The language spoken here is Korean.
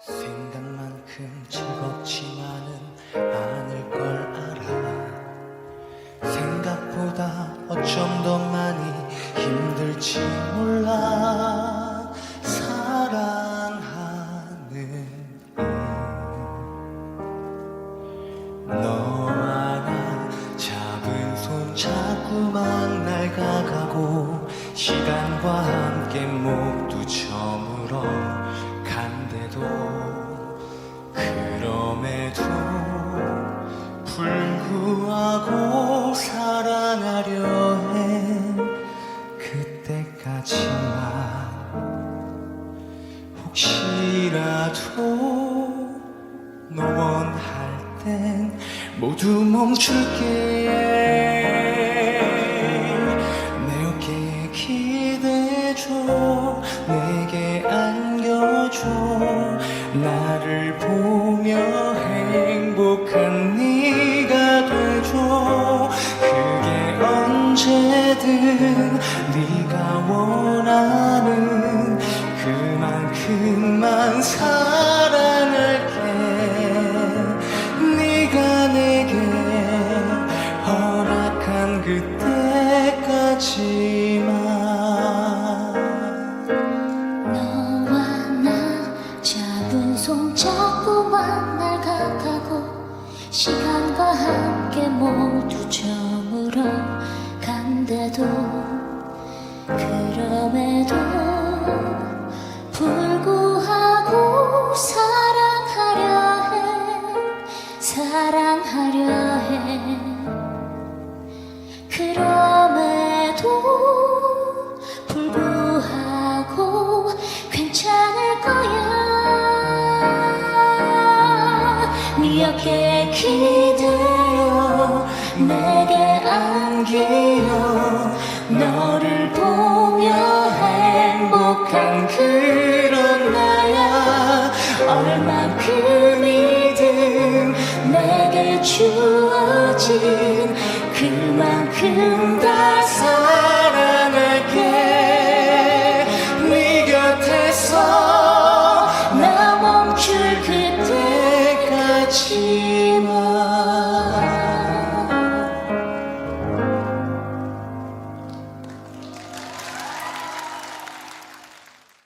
생각만큼 즐겁지만은 않을 걸 알아. 생각보다 어쩜 더 많이 힘들지 몰라. 사랑하는 너와 나 잡은 손 자꾸만 낡아가고 시간과 함께 모 혹시라도 너 원할 땐 모두 멈출게. 내 어깨에 기대줘. 내게 안겨줘. 나를 보며 행복한 네가 돼줘. 그게 언제든 네 사랑할게. 네가 내게 허락한 그때까지만. 너와 나 잡은 손 자꾸만 날아가고 시간과 함께 모두 저 어깨에 기대어 내게 안기어 너를 보며 행복한 그런 나야. 얼만큼이든 내게 주어진 그만큼 다사 情。